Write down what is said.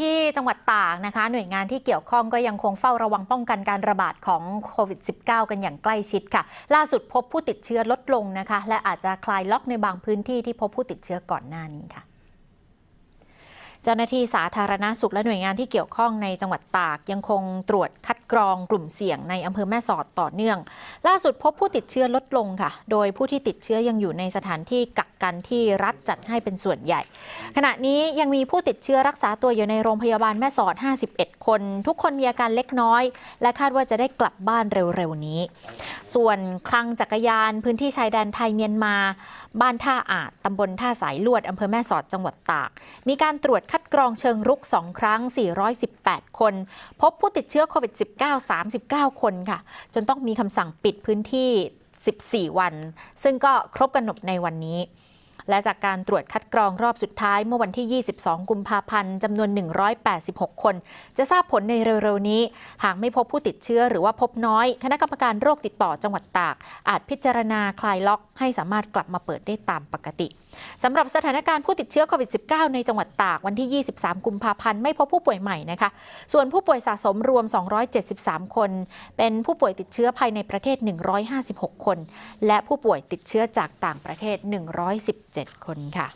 ที่จังหวัดตากนะคะ หน่วยงานที่เกี่ยวข้องก็ยังคงเฝ้าระวังป้องกันการระบาดของโควิด -19 กันอย่างใกล้ชิดค่ะ ล่าสุดพบผู้ติดเชื้อลดลงนะคะ และอาจจะคลายล็อกในบางพื้นที่ที่พบผู้ติดเชื้อก่อนหน้านี้ค่ะ เจ้าหน้าที่สาธารณาสุขและหน่วยงานที่เกี่ยวข้องในจังหวัดตาก ยังคงตรวจคัดกรองกลุ่มเสี่ยงในอำเภอแม่สอดต่อเนื่อง ล่าสุดพบผู้ติดเชื้อลดลงค่ะ โดยผู้ที่ติดเชื้อยังอยู่ในสถานที่กักกันที่รัฐจัดให้เป็นส่วนใหญ่ ขณะนี้ยังมีผู้ติดเชื้อรักษาตัวอยู่ในโรงพยาบาลแม่สอด 51 คน ทุกคนมีอาการเล็กน้อย และคาดว่าจะได้กลับบ้านเร็วๆนี้ ส่วนคลังจักรยานพื้นที่ชายแดนไทยเมียนมา บ้านท่าอาจตำบลท่าสายลวดอำเภอแม่สอดจังหวัดตาก มีการตรวจคััดกรองเชิงรุก 2 ครั้ง 418 คน พบผู้ติดเชื้อโควิด -19 39 คนค่ะ จนต้องมีคำสั่งปิดพื้นที่ 14 วัน ซึ่งก็ครบกำหนดในวันนี้ และจากการตรวจคัดกรองรอบสุดท้ายเมื่อวันที่ 22 กุมภาพันธ์จำนวน 186 คน จะทราบผลในเร็วๆนี้ หากไม่พบผู้ติดเชื้อหรือว่าพบน้อย คณะกรรมการโรคติดต่อจังหวัดตาก อาจพิจารณาคลายล็อก ให้สามารถกลับมาเปิดได้ตามปกติสำหรับสถานการณ์ผู้ติดเชื้อโควิด -19 ในจังหวัดตากวันที่ 23 กุมภาพันธ์ไม่พบผู้ป่วยใหม่นะคะ ส่วนผู้ป่วยสะสมรวม 273 คน เป็นผู้ป่วยติดเชื้อภายในประเทศ 156 คน และผู้ป่วยติดเชื้อจากต่างประเทศ 117คนค่ะ